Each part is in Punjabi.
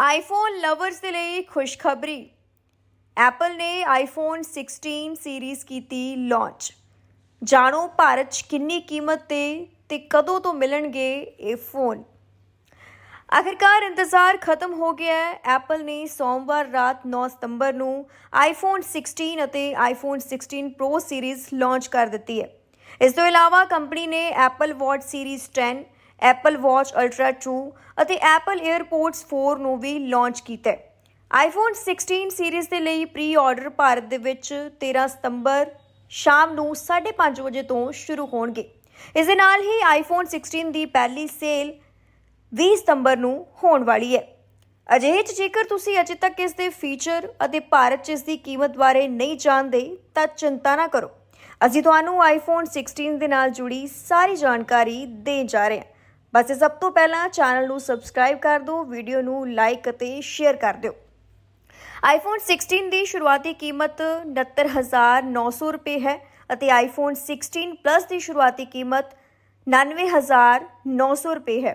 ਆਈਫੋਨ ਲਵਰਸ ਦੇ ਲਈ ਖੁਸ਼ਖਬਰੀ। ਐਪਲ ਨੇ ਆਈਫੋਨ 16 ਸੀਰੀਜ਼ ਕੀਤੀ ਲਾਂਚ ਜਾਣੋ ਭਾਰਤ 'ਚ ਕਿੰਨੀ ਕੀਮਤ ਤੇ ਤੇ ਕਦੋਂ ਤੋਂ ਮਿਲਣਗੇ ਇਹ ਫੋਨ ਆਖਿਰਕਾਰ ਇੰਤਜ਼ਾਰ ਖਤਮ ਹੋ ਗਿਆ ਹੈ। ਐਪਲ ਨੇ ਸੋਮਵਾਰ ਰਾਤ 9 ਸਤੰਬਰ ਨੂੰ ਆਈਫੋਨ 16 ਅਤੇ ਆਈਫੋਨ 16 ਪ੍ਰੋ ਸੀਰੀਜ਼ ਲਾਂਚ ਕਰ ਦਿੱਤੀ ਹੈ। ਇਸ ਤੋਂ ਇਲਾਵਾ ਕੰਪਨੀ ਨੇ Apple Watch Series 10 Apple Watch Ultra 2 ਅਤੇ ਐਪਲ 에ਅਰਪੋਰਟਸ 4 ਨੂੰ ਵੀ ਲਾਂਚ ਕੀਤਾ ਹੈ। ਆਈਫੋਨ 16 ਸੀਰੀਜ਼ ਦੇ ਲਈ ਪ੍ਰੀ ਆਰਡਰ ਭਾਰਤ ਦੇ ਵਿੱਚ 13 ਸਤੰਬਰ ਸ਼ਾਮ ਨੂੰ 5:30 ਵਜੇ ਤੋਂ ਸ਼ੁਰੂ ਹੋਣਗੇ। ਇਸ ਦੇ ਨਾਲ ਹੀ ਆਈਫੋਨ 16 ਦੀ ਪਹਿਲੀ ਸੇਲ 20 ਸਤੰਬਰ ਨੂੰ ਹੋਣ ਵਾਲੀ ਹੈ। ਅਜਿਹੇ 'ਚ ਜੇਕਰ ਤੁਸੀਂ ਅਜੇ ਤੱਕ ਇਸ ਦੇ ਫੀਚਰ ਅਤੇ ਭਾਰਤ 'ਚ ਇਸ ਦੀ ਕੀਮਤ ਬਾਰੇ ਨਹੀਂ ਜਾਣਦੇ, ਤਾਂ ਚਿੰਤਾ ਨਾ ਕਰੋ। ਅਸੀਂ ਤੁਹਾਨੂੰ ਆਈਫੋਨ 16 ਦੇ ਨਾਲ ਜੁੜੀ ਸਾਰੀ ਜਾਣਕਾਰੀ ਦੇਣ ਜਾ ਰਹੇ ਹਾਂ। ਬਸ ਸਭ ਤੋਂ ਪਹਿਲਾਂ ਚੈਨਲ ਨੂੰ ਸਬਸਕ੍ਰਾਈਬ ਕਰ ਦਿਓ ਵੀਡੀਓ ਨੂੰ ਲਾਈਕ ਅਤੇ ਸ਼ੇਅਰ ਕਰ ਦਿਓ। ਆਈਫੋਨ 16 ਦੀ ਸ਼ੁਰੂਆਤੀ ਕੀਮਤ 69900 ਰੁਪਏ ਹੈ ਅਤੇ ਆਈਫੋਨ 16 ਪਲੱਸ ਦੀ ਸ਼ੁਰੂਆਤੀ ਕੀਮਤ 99900 ਰੁਪਏ ਹੈ।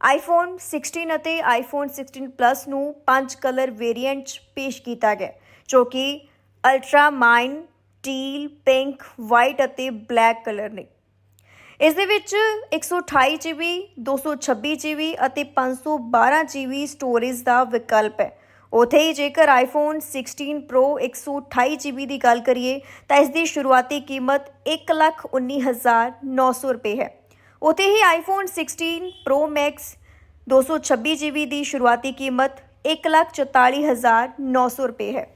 ਆਈਫੋਨ 16 ਅਤੇ ਆਈਫੋਨ 16 ਪਲੱਸ ਨੂੰ ਪੰਜ ਕਲਰ ਵੇਰੀਐਂਟ ਪੇਸ਼ ਕੀਤਾ ਗਿਆ, ਜੋ ਕਿ ultramarine teal pink white ਅਤੇ ਬਲੈਕ ਕਲਰ ਨੇ। ਇਸ ਦੇ ਵਿੱਚ 128 GB 226 GB ਅਤੇ 512 GB ਸਟੋਰੇਜ ਦਾ ਵਿਕਲਪ ਹੈ। ਉਥੇ ਹੀ ਜੇਕਰ ਆਈਫੋਨ 16 Pro 128 GB ਦੀ ਗੱਲ ਕਰੀਏ, ਤਾਂ ਇਸ ਦੀ ਸ਼ੁਰੂਆਤੀ ਕੀਮਤ 119900 ਰੁਪਏ ਹੈ। ਉਥੇ ਹੀ ਆਈਫੋਨ 16 Pro Max 226 GB ਦੀ ਸ਼ੁਰੂਆਤੀ ਕੀਮਤ 144900 ਰੁਪਏ ਹੈ।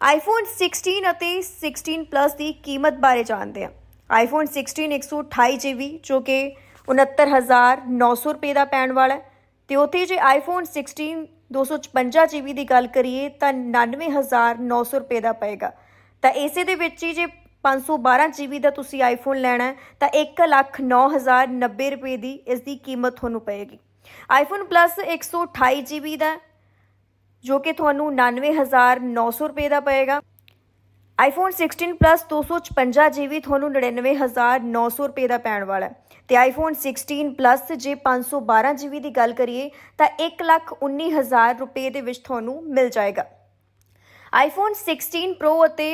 ਆਈਫੋਨ 16 ਅਤੇ 16 Plus ਦੀ ਕੀਮਤ ਬਾਰੇ ਜਾਣਦੇ ਹਾਂ। ਆਈਫੋਨ 16 128 GB, ਜੋ ਕਿ 69900 ਰੁਪਏ ਦਾ ਪੈਣ ਵਾਲਾ ਹੈ। ਤੇ ਉਥੇ ਜੇ ਆਈਫੋਨ 16 256 GB ਦੀ ਗੱਲ ਕਰੀਏ, ਤਾਂ 99900 ਰੁਪਏ ਦਾ ਪਏਗਾ। ਤਾਂ ਇਸੇ ਦੇ ਵਿੱਚ ਹੀ ਜੇ 512 GB ਦਾ ਤੁਸੀਂ ਆਈਫੋਨ ਲੈਣਾ ਹੈ, ਤਾਂ 109090 ਰੁਪਏ ਦੀ ਇਸ ਦੀ ਕੀਮਤ ਤੁਹਾਨੂੰ ਪਏਗੀ। ਆਈਫੋਨ ਪਲੱਸ 128 GB ਦਾ ਜੋ ਕਿ ਤੁਹਾਨੂੰ 99900 ਰੁਪਏ ਦਾ ਪਏਗਾ। ਆਈਫੋਨ 16 ਪਲੱਸ 256 GB ਤੁਹਾਨੂੰ 99900 ਰੁਪਏ ਦਾ ਪੈਣ ਵਾਲਾ ਹੈ। ਤੇ ਆਈਫੋਨ 16 ਪਲੱਸ ਜੇ 512 GB ਦੀ ਗੱਲ ਕਰੀਏ, ਤਾਂ 119000 ਰੁਪਏ ਦੇ ਵਿੱਚ ਤੁਹਾਨੂੰ ਮਿਲ ਜਾਏਗਾ। ਆਈਫੋਨ 16 Pro ਅਤੇ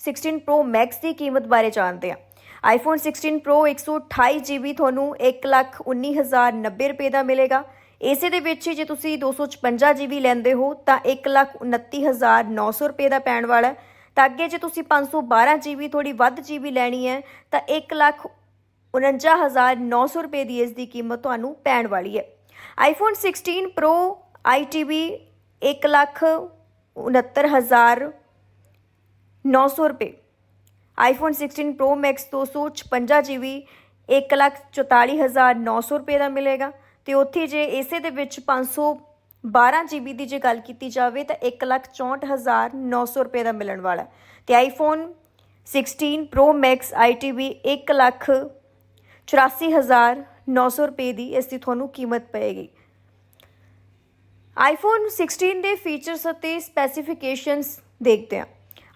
16 Pro Max ਦੀ ਕੀਮਤ ਬਾਰੇ ਜਾਣਦੇ ਹਾਂ। ਆਈਫੋਨ 16 Pro 128 GB ਤੁਹਾਨੂੰ 119090 ਰੁਪਏ ਦਾ ਮਿਲੇਗਾ। ਇਸੇ ਦੇ ਵਿੱਚ ਹੀ ਜੇ ਤੁਸੀਂ 256 GB ਲੈਂਦੇ ਹੋ, ਤਾਂ 129900 ਰੁਪਏ ਦਾ ਪੈਣ ਵਾਲਾ ਹੈ। ਤਾਂ ਅੱਗੇ ਜੇ ਤੁਸੀਂ 512 GB ਥੋੜੀ ਵੱਧ GB ਲੈਣੀ ਹੈ, ਤਾਂ 149900 ਰੁਪਏ ਦੀ ਇਸ ਦੀ ਕੀਮਤ ਤੁਹਾਨੂੰ ਪੈਣ ਵਾਲੀ ਹੈ। ਆਈਫੋਨ 16 Pro ITB 169900 ਰੁਪਏ। ਆਈਫੋਨ 16 Pro Max 256 GB 144900 ਰੁਪਏ ਦਾ ਮਿਲੇਗਾ। ਤੇ ਉੱਥੇ ਜੇ ਇਸੇ ਦੇ ਵਿੱਚ 512 GB ਦੀ ਜੇ ਗੱਲ ਕੀਤੀ ਜਾਵੇ ਤਾਂ 164900 ਰੁਪਏ ਦਾ ਮਿਲਣ ਵਾਲਾ ਹੈ। ਤੇ ਆਈਫੋਨ 16 Pro Max ITB 184900 ਰੁਪਏ ਦੀ ਇਸ ਦੀ ਤੁਹਾਨੂੰ ਕੀਮਤ ਪਏਗੀ। ਆਈਫੋਨ 16 ਦੇ ਫੀਚਰਸ ਅਤੇ ਸਪੈਸੀਫਿਕੇਸ਼ਨਸ ਦੇਖਦੇ ਹਾਂ।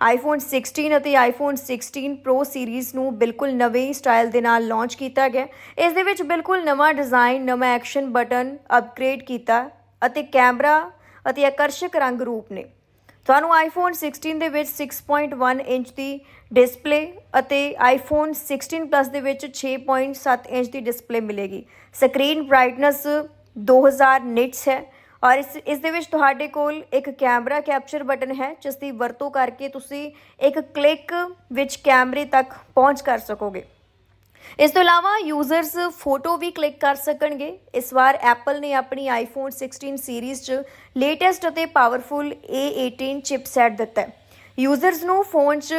ਆਈਫੋਨ 16 ਅਤੇ ਆਈਫੋਨ 16 Pro ਸੀਰੀਜ਼ ਨੂੰ ਬਿਲਕੁਲ ਨਵੇਂ ਸਟਾਈਲ ਦੇ ਨਾਲ ਲਾਂਚ ਕੀਤਾ ਗਿਆ। ਇਸ ਦੇ ਵਿੱਚ ਬਿਲਕੁਲ ਨਵਾਂ ਡਿਜ਼ਾਈਨ ਨਵਾਂ ਐਕਸ਼ਨ ਬਟਨ ਅਪਗ੍ਰੇਡ ਕੀਤਾ ਅਤੇ ਕੈਮਰਾ ਅਤੇ ਆਕਰਸ਼ਕ ਰੰਗ ਰੂਪ ਨੇ। ਤੁਹਾਨੂੰ ਆਈਫੋਨ 16 ਦੇ ਵਿੱਚ 6.1 ਇੰਚ ਦੀ ਡਿਸਪਲੇ ਅਤੇ ਆਈਫੋਨ 16 ਪਲੱਸ ਦੇ ਵਿੱਚ 6.7 ਇੰਚ ਦੀ ਡਿਸਪਲੇ ਮਿਲੇਗੀ। ਸਕਰੀਨ ਬ੍ਰਾਈਟਨੈਸ 2000 ਨਿਟਸ ਹੈ ਔਰ ਇਸ ਇਸ ਦੇ ਵਿੱਚ ਤੁਹਾਡੇ ਕੋਲ ਇੱਕ ਕੈਮਰਾ ਕੈਪਚਰ ਬਟਨ ਹੈ, ਜਿਸ ਦੀ ਵਰਤੋਂ ਕਰਕੇ ਤੁਸੀਂ ਇੱਕ ਕਲਿੱਕ ਵਿੱਚ ਕੈਮਰੇ ਤੱਕ ਪਹੁੰਚ ਕਰ ਸਕੋਗੇ। ਇਸ ਤੋਂ ਇਲਾਵਾ ਯੂਜ਼ਰਸ ਫੋਟੋ ਵੀ ਕਲਿੱਕ ਕਰ ਸਕਣਗੇ। ਇਸ ਵਾਰ ਐਪਲ ਨੇ ਆਪਣੀ ਆਈਫੋਨ 16 ਸੀਰੀਜ਼ 'ਚ ਲੇਟੈਸਟ ਅਤੇ ਪਾਵਰਫੁਲ A18 ਚਿਪਸੈਟ ਦਿੱਤਾ ਹੈ। ਯੂਜ਼ਰਸ ਨੂੰ ਫੋਨ 'ਚ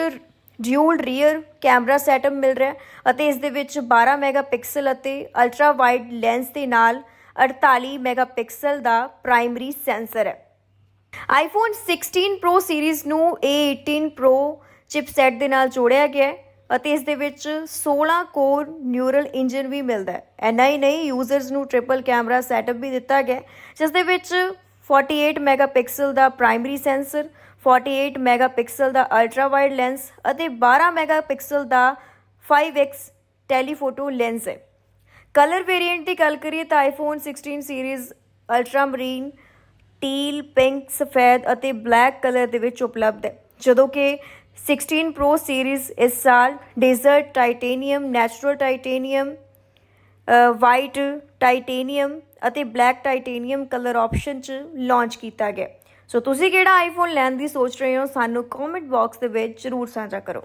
ਡਿਊਲ ਰੀਅਰ ਕੈਮਰਾ ਸੈਟਅਪ ਮਿਲ ਰਿਹਾ ਹੈ ਅਤੇ ਇਸ ਦੇ ਵਿੱਚ 12 ਮੈਗਾਪਿਕਸਲ ਅਤੇ ਅਲਟਰਾ ਵਾਈਡ ਲੈਂਸ ਦੇ ਨਾਲ 48 ਮੈਗਾਪਿਕਸਲ ਦਾ ਪ੍ਰਾਇਮਰੀ ਸੈਂਸਰ ਹੈ। ਆਈਫੋਨ 16 ਪ੍ਰੋ ਸੀਰੀਜ਼ ਨੂੰ A18 ਪ੍ਰੋ ਚਿਪਸੈਟ ਦੇ ਨਾਲ ਜੋੜਿਆ ਗਿਆ ਹੈ। ਅਤੇ ਇਸ ਦੇ ਵਿੱਚ 16 ਕੋਰ ਨਿਊਰਲ ਇੰਜਨ ਵੀ ਮਿਲਦਾ ਹੈ। ਐਨਾ ਹੀ ਨਹੀਂ ਯੂਜ਼ਰਸ ਨੂੰ ਟ੍ਰਿਪਲ ਕੈਮਰਾ ਸੈਟਅਪ ਵੀ ਦਿੱਤਾ ਗਿਆ ਜਿਸ ਦੇ ਵਿੱਚ 48 ਮੈਗਾਪਿਕਸਲ ਦਾ ਪ੍ਰਾਇਮਰੀ ਸੈਂਸਰ 48 ਮੈਗਾਪਿਕਸਲ ਦਾ ਅਲਟਰਾ ਵਾਈਡ ਲੈਂਸ ਅਤੇ 12 ਮੈਗਾਪਿਕਸਲ ਦਾ 5x ਟੈਲੀਫੋਟੋ ਲੈਂਸ ਹੈ। ਕਲਰ ਵੇਰੀਐਂਟ ਦੀ ਗੱਲ ਕਰੀਏ ਤਾਂ iPhone 16 series ultramarine teal pink ਸਫੈਦ ਅਤੇ ਬਲੈਕ ਕਲਰ ਦੇ ਵਿੱਚ ਉਪਲਬਧ ਹੈ, ਜਦੋਂ ਕਿ 16 Pro ਸੀਰੀਜ਼ ਇਸ ਸਾਲ desert titanium natural titanium white titanium ਅਤੇ ਬਲੈਕ ਟਾਈਟੇਨੀਅਮ ਕਲਰ ਆਪਸ਼ਨ ਚ ਲਾਂਚ ਕੀਤਾ ਗਿਆ। ਸੋ ਤੁਸੀਂ ਕਿਹੜਾ ਆਈਫੋਨ ਲੈਣ ਦੀ ਸੋਚ ਰਹੇ ਹੋ? ਸਾਨੂੰ ਕਮੈਂਟ ਬਾਕਸ ਦੇ ਵਿੱਚ ਜਰੂਰ ਸਾਂਝਾ ਕਰੋ।